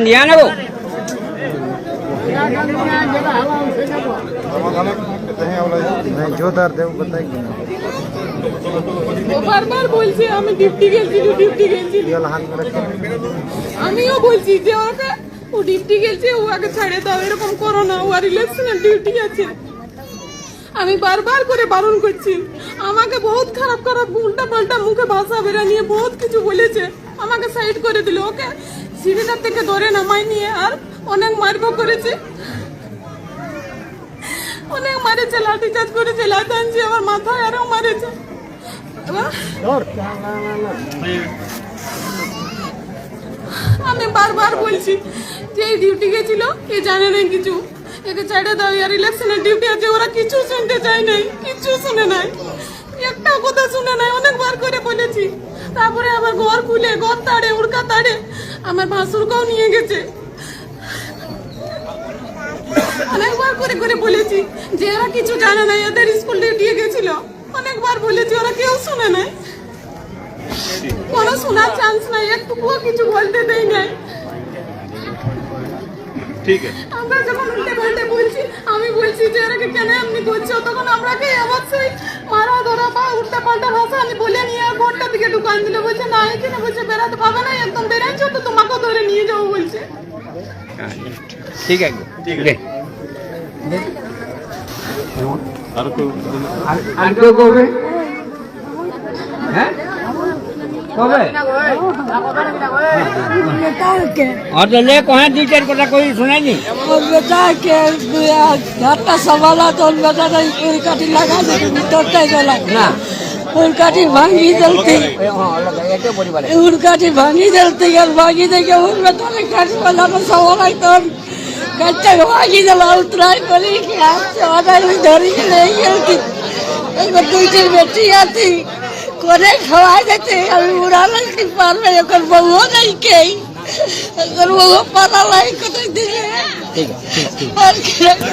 আঙ্গিয়া নেব। আমিও বলছি যে ওকে ও ডিউটি গেছে ও আগে ছাড়ে দাও এরকম করো না ও ডিউটি আছে। আমি বারবার করে বারণ করছি আমাকে বহুত খারাপ খারাপ উল্টা পাল্টা মুখে ভাষা বেরা নিয়ে বহুত কিছু বলেছে আমাকে সাইড করে দিল ওকে সিঁড়িটার থেকে ধরে নামাই নিয়ে আর অনেক মারব করেছে। অনেক মারেছে লাঠি চার্জ করেছে লাঠি আনছে আমার মাথায় আরও মারেছে। আমি বারবার বলছি যে এই ডিউটি গেছিল এ জানে না কিছু। একে ছেড়ে দাও আর ইলেকশনের ডিউটি আছে ওরা কিছু শুনতে চায় নাই কিছু শুনে নাই। একটা কথা শুনে নাই অনেকবার করে বলেছি। তারপরে আবার ঘর খুলে ঘর তাড়ে উড়কা তাড়ে আমার ভাসুরকেও নিয়ে গেছে। অনেকবার করে করে বলেছি যে ওরা কিছু জানে না এদের স্কুল ডিউটি গেছিল। অনেকবার বলেছি ওরা কেউ শুনে নাই। কোনো শোনার চান্স নাই একটুকুও কিছু বলতে দেই নাই। ঠিক আছে। আমরা যখন উল্টে পাল্টে বলছি আমি কেনে এমনি করছ তখন আমরাকে অবশ্যই মারা ধরা পা উল্টা পাল্টা ভাষা আমি বলে নিয়ে আর ঘরটা দিকে ঢুকান দিলে। বলছে না এখানে বলছে বেড়াতে পাবে না একদম বেড়াইছো তো তোমাকেও ধরে নিয়ে যাব বলছে। ঠিক আছে ঠিক। আছে। আর কেউ আর কেউ কবে অর্ডলে কোহে দুই চার কথা কই শুনাইনি ওর বেটা কে হাতটা সবালা তো ওর বেটাটা চুল কাটি লাগা দিতে ভিতরটাই গেল না উড়কাঠি ভাঙি দেলতে উড়কাঠি ভাঙি দেলতে গেল ভাঙি দেখে ওর বেটারে কাটি পেলাম সবালাই তোর কাটতে ভাঙি দিল ট্রাই করি কি আসছে অর্ডার ধরি নিয়ে গেল দুইটির বেটি আছি করে খাওয়া যেতে আমি উড়ালে পারবে? এখন বউও নাই কে এখন বউ পালালাই কোথায় দিলে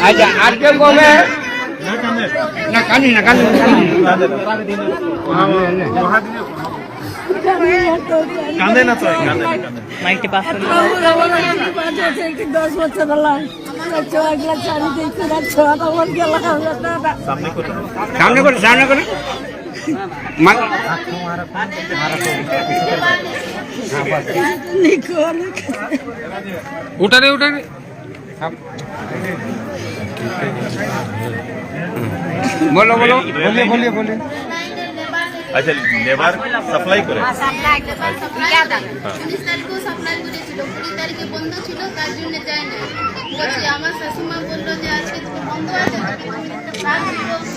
আচ্ছা আজকে কবে না কানি না কানি কাঁদে না। সামনে করে সামনে করে। সামনে করে মা- নিকল উঠা রে উঠা রে বলো বলো बोलिए बोलिए बोलिए আচ্ছা লেবার সাপ্লাই করে উনিশ তারিখেও সাপ্লাই করেছিল কুড়ি তারিখে বন্ধ ছিল তার জন্য যায় না বলছি আমার শাশুমা বললো যে আজকে তো বন্ধ আছে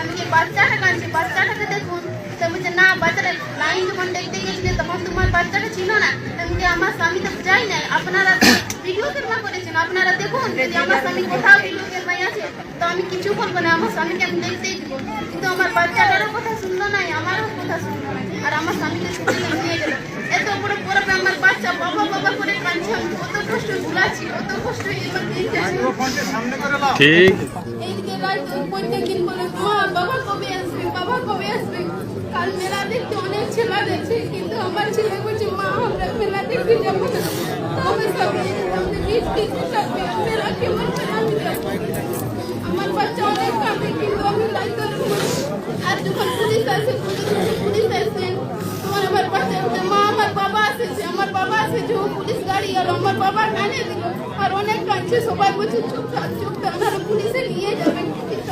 আমি যে বাচ্চাটা কাঁদছে বাচ্চাটাকে দেখুন তো বলছে না বাচ্চাটা লাইন যখন দেখতে গেছিলে তখন তোমার বাচ্চাটা ছিল না আমি যে আমার স্বামী তো যাই নাই আপনারা ভিডিও কেরমা করেছেন আপনারা দেখুন যদি আমার স্বামী কোথাও ভিডিও কেরমাই আছে তো আমি কিছু বলব না আমার স্বামীকে আমি দেখতেই দিব কিন্তু আমার বাচ্চাটারও কথা শুনলো নাই আমারও কথা শুনলো না আর আমার স্বামীকে সেদিন নিয়ে গেল এত বড় পরবে আমার বাচ্চা বাবা বাবা করে কাঁদছে আমি কত কষ্ট ভুলাচ্ছি কত কষ্ট এবার দিন ঠিক এইদিকে রাত মা বাবা কবে আসবে? বাবা কবে আসবে? কাল মেলা দেখতে অনেক ছেলে দেখছে কিন্তু আমার ছেলে বলছে মা আমরা মেলা দেখতে যাব না? তবে সবাই আমাদের বৃষ্টি থাকবে মেলা কেমন করে আমি যাব। আমার বাচ্চা অনেক কাঁদে কিন্তু আমি লাইক করব আর যখন পুলিশ আসে পুলিশ আসে পুলিশ আসে তোমার আমার বাচ্চা বলছে, মা আমার বাবা এসেছে আমার বাবা এসেছে ও পুলিশ গাড়ি আর আমার বাবা টানে দিল আর অনেক কাঁদছে সবাই বলছে চুপ থাক চুপ থাক